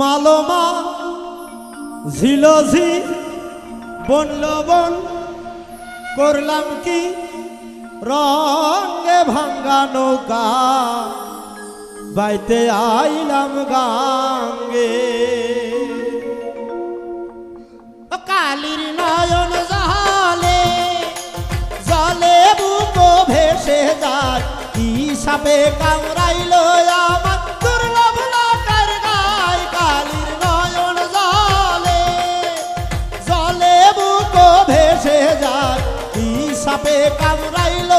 মালমা, ঝিলঝি বন করলাম কি? রঙে ভাঙ্গা নৌকা, বাইতে আইলাম গাঙ্গে। কালির নয়ন জলে জলে বুকো ভেসে যায়, কি সাপে কামড়াইল সাপে কামড়াইল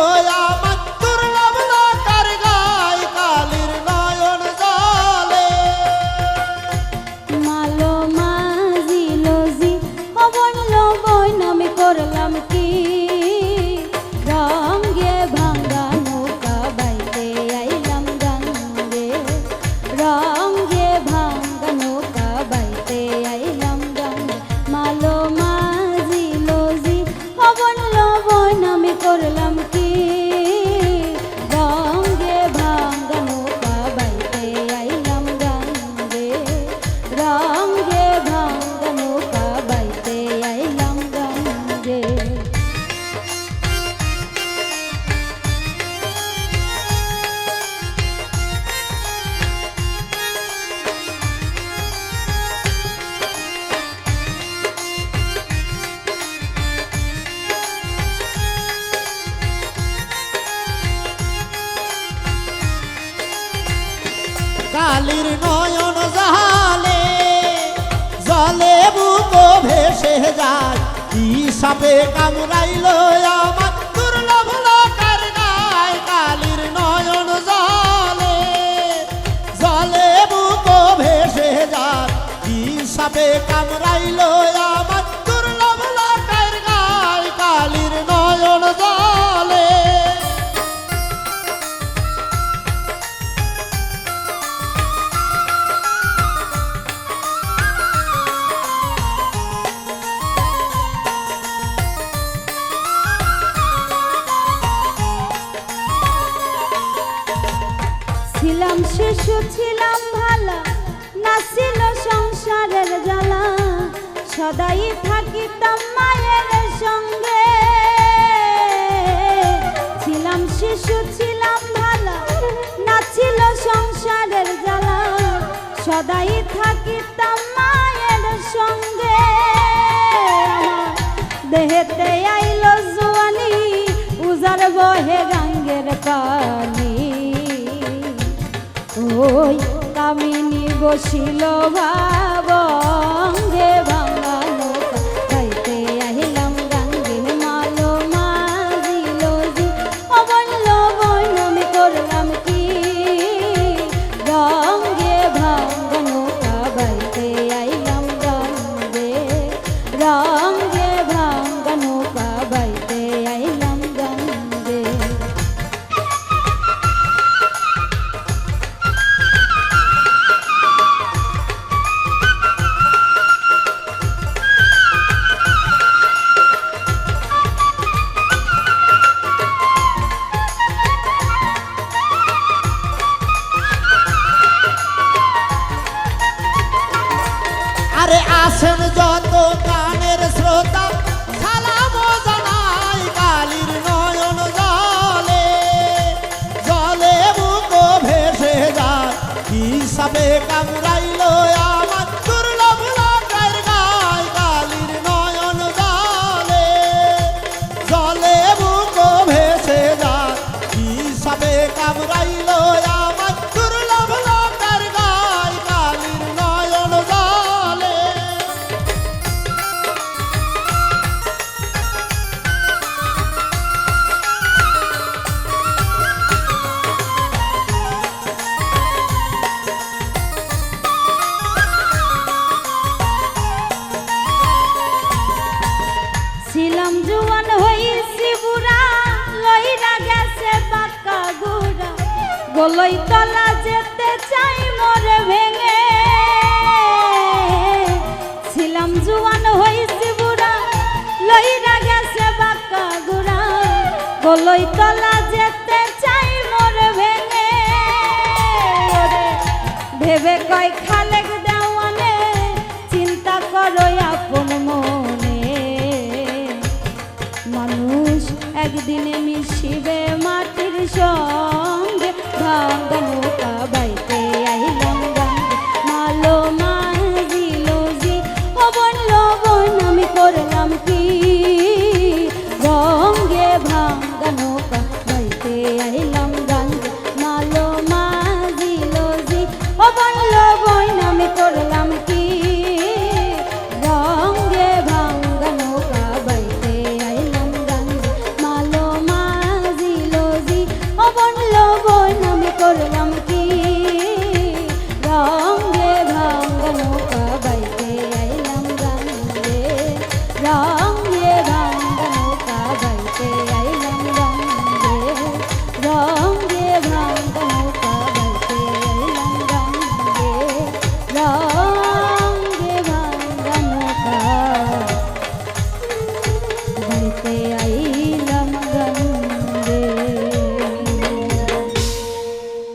কালির নয়ন জালে জলে বুকো ভেসে যায় কি সাপে কামড়াইল আমার শিশু ছিলাম ভালো না ছিল সংসারের জ্বালা। সদাই থাকিতাম মায়ের সঙ্গে। ছিলাম শিশু, ছিলাম ভালো না ছিল সংসারের জ্বালা। সদাই থাকিতাম মায়ের সঙ্গে। দেহেতে আইলো জোয়ানি উজার বহে গাঙ্গের পানি ওই কামিনী বসিল ভাবঙ্গে আসেন যত গানের শ্রোতা। সালাম জানাই কালির নয়ন জলে। জলে মুখ ভেসে যায়, কি সাবে কলই তলা যেতে চাই মরে ভেঙে। ছিলাম জুয়ান হইছি বুড়া লইরা গেছে বাক্কা গুড়া। কলই তলা যেতে চাই মরে ভেঙে। ভেবে কয় খালেক দেওয়ানে, চিন্তা করো আপন মনে। মানুষ একদিনে মিশিবে করলাম কি? রঙ্গে ভাঙ্গা নৌকা বাইতে আইলাম গাঙ্গে রঙ্গে